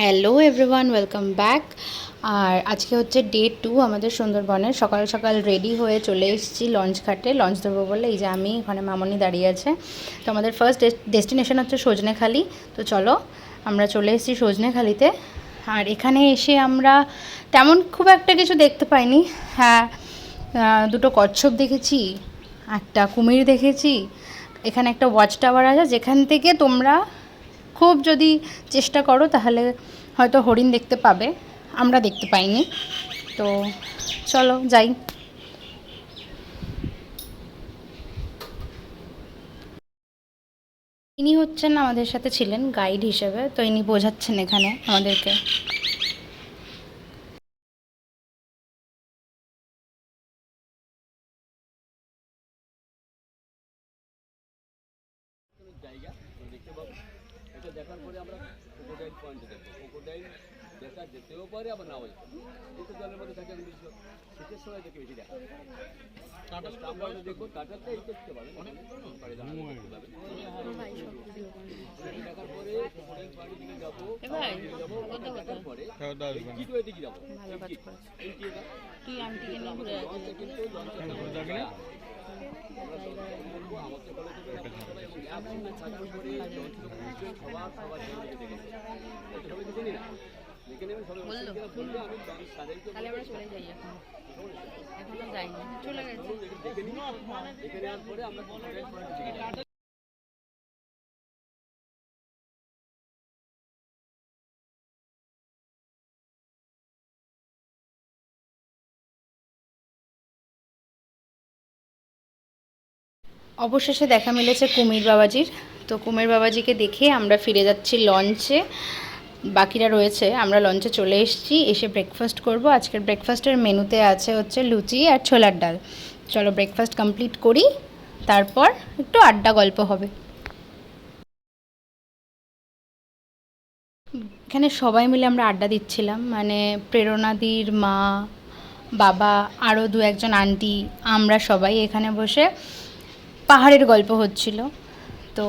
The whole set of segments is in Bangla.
Hello everyone, welcome back. আর আজকে হচ্ছে ডে টু আমাদের সুন্দরবনের। সকাল সকাল রেডি হয়ে চলে এসেছি লঞ্চ ঘাটে। লঞ্চ ধরবো বলে এই যে আমি ওখানে মামনি দাঁড়িয়ে আছে। তো আমাদের ফার্স্ট ডেস্টিনেশন হচ্ছে সজনেখালি। তো চলো, আমরা চলে এসেছি সজনেখালিতে। আর এখানে এসে আমরা তেমন খুব একটা কিছু দেখতে পাইনি। হ্যাঁ দুটো কচ্ছপ দেখেছি, একটা কুমির দেখেছি। এখানে একটা ওয়াচ টাওয়ার আছে, যেখান থেকে তোমরা খুব যদি চেষ্টা করো, তাহলে হয়তো হরিণ দেখতে পাবে। আমরা দেখতে পাইনি। তো চলো, যাই। ইনি হচ্ছেন আমাদের সাথে ছিলেন গাইড হিসেবে, তো ইনি বোঝাচ্ছেন এখানে আমাদেরকে। জায়গা দেখতে পাবো এটা দেখার পরে আমরা ক্রোকোডাইল পয়েন্টে দেখব। ক্রোকোডাইল দেখা যেতেও পারে আবার নাও যেতে কিন্তু জলের মধ্যে থাকে আমি বেশি শীতের সময় দেখে বেশি দেখা দেখব এই এটা দেখার পরে ক্রোকোডাইল পয়েন্টের দিকে যাব যাব দেখার পরে কিটোয়ের দিকে যাব। তুই আন্টিকে নিয়ে ঘুরে কিন্তু বলল তাহলে আমরা চলে যাই এখন। এখনও যাইনি। চলে গেছে। অবশেষে দেখা মিলেছে কুমির বাবাজির। তো কুমির বাবাজিকে দেখে আমরা ফিরে যাচ্ছি লঞ্চে বাকিরা রয়েছে, আমরা লঞ্চে চলে এসেছি। এসে ব্রেকফাস্ট করব। আজকের ব্রেকফাস্টের মেনুতে আছে হচ্ছে লুচি আর ছোলার ডাল। চলো ব্রেকফাস্ট কমপ্লিট করি, তারপর একটু আড্ডা গল্প হবে। এখানে সবাই মিলে আমরা আড্ডা দিচ্ছিলাম। মানে প্রেরণাদির মা, বাবা আরও দু একজন আন্টি, আমরা সবাই এখানে বসে পাহাড়ের গল্প হচ্ছিল। তো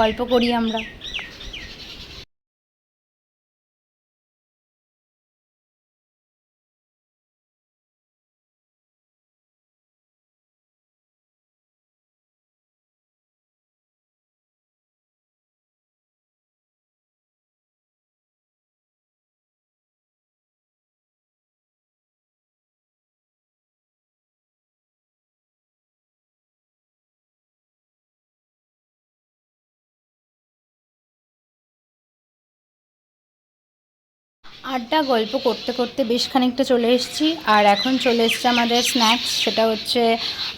গল্প করি আমরা। আড্ডা, গল্প করতে করতে বেশ খানিকটা চলে এসেছি। আর এখন চলে এসছে আমাদের স্ন্যাক্স সেটা হচ্ছে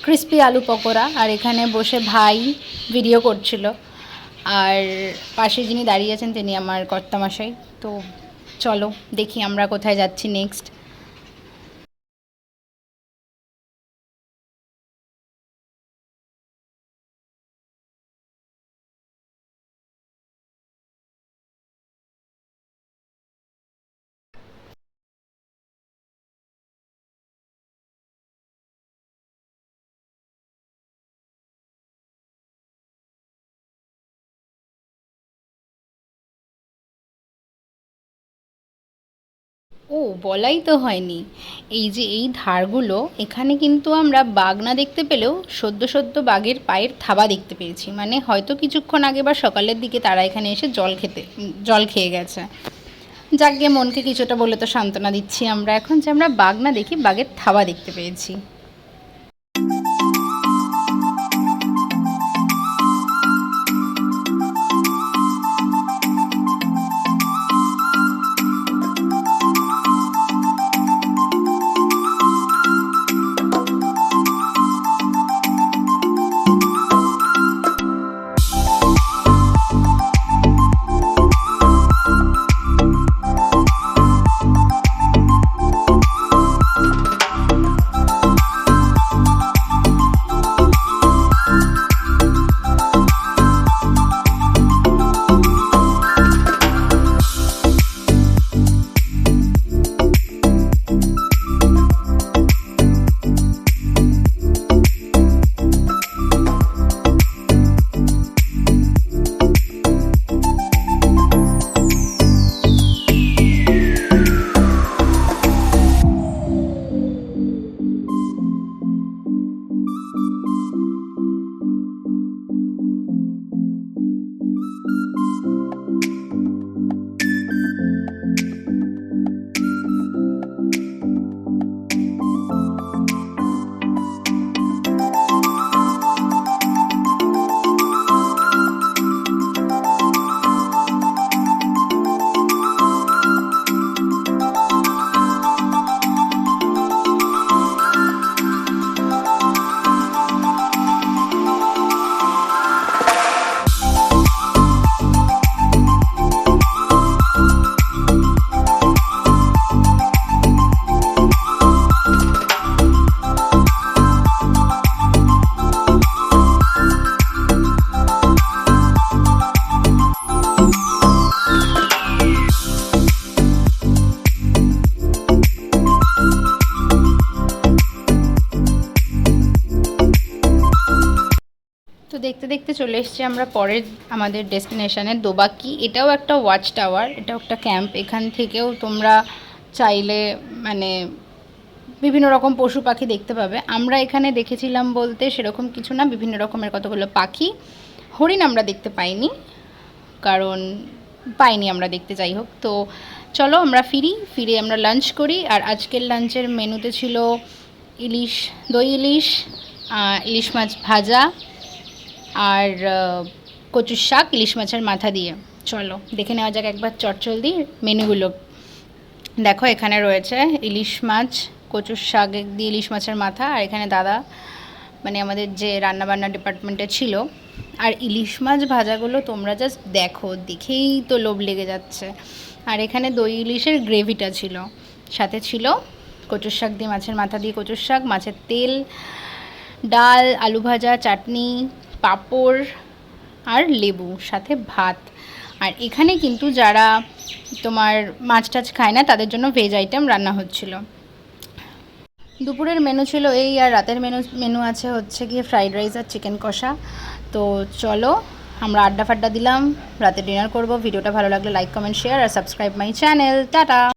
ক্রিস্পি আলু পকোড়া। আর এখানে বসে ভাই ভিডিও করছিল। আর পাশে যিনি দাঁড়িয়ে আছেন, তিনি আমার কর্তামশাই। তো চলো, দেখি আমরা কোথায় যাচ্ছি নেক্সট ও, বলাই তো হয়নি। এই যে এই ধারগুলো, এখানে কিন্তু আমরা বাঘ না দেখতে পেলেও সদ্য সদ্য বাঘের পায়ের থাবা দেখতে পেয়েছি। মানে হয়তো কিছুক্ষণ আগে বা সকালের দিকে তারা এখানে এসে জল খেতে, জল খেয়ে গেছে। যাক গিয়ে মনকে কিছুটা বলে তো সান্ত্বনা দিচ্ছি আমরা এখন যে আমরা বাঘ না দেখি, বাঘের থাবা দেখতে পেয়েছি। দেখতে দেখতে চলে এসেছি আমরা পরের আমাদের ডেস্টিনেশনে। দোবাকি, এটাও একটা ওয়াচ টাওয়ার এটাও একটা ক্যাম্প এখান থেকেও তোমরা চাইলে মানে বিভিন্ন রকম পশু পাখি দেখতে পাবে। আমরা এখানে দেখেছিলাম বলতে সেরকম কিছু না, বিভিন্ন রকমের কতগুলো পাখি। হরিণ আমরা দেখতে পাইনি, কারণ পাইনি আমরা দেখতে, যাই হোক। তো চলো আমরা ফিরি, ফিরে আমরা লাঞ্চ করি। আর আজকের লাঞ্চের মেনুতে ছিল ইলিশ, দই ইলিশ ইলিশ মাছ ভাজা। আর কচুর শাক, ইলিশ মাছের মাথা দিয়ে। চলো, দেখে নেওয়া যাক একবার চটচলদি মেনুগুলো। দেখো, এখানে রয়েছে ইলিশ মাছ, কচুর শাক দিয়ে ইলিশ মাছের মাথা, আর এখানে দাদা মানে আমাদের যে রান্নাবান্না ডিপার্টমেন্টে ছিল। আর ইলিশ মাছ ভাজাগুলো তোমরা জাস্ট দেখো, দেখেই তো লোভ লেগে যাচ্ছে। আর এখানে দই ইলিশের গ্রেভিটা ছিল। সাথে ছিল কচুর শাক দিয়ে মাছের মাথা দিয়ে কচুর শাক, মাছের তেল, ডাল, আলু ভাজা, চাটনি পাঁপড় আর লেবু, সাথে ভাত। আর এখানে কিন্তু যারা তোমার মাছ টাছ খায় না, তাদের জন্য ভেজ আইটেম রান্না হচ্ছিল। দুপুরের মেনু ছিল এই, আর রাতের মেনু মেনু আছে হচ্ছে গিয়ে ফ্রাইড রাইস আর চিকেন কষা। তো চলো, আমরা আড্ডা ফাড্ডা দিলাম। রাতে ডিনার করব। ভিডিওটা ভালো লাগলে লাইক কমেন্ট শেয়ার আর সাবস্ক্রাইব মাই চ্যানেল টাটা!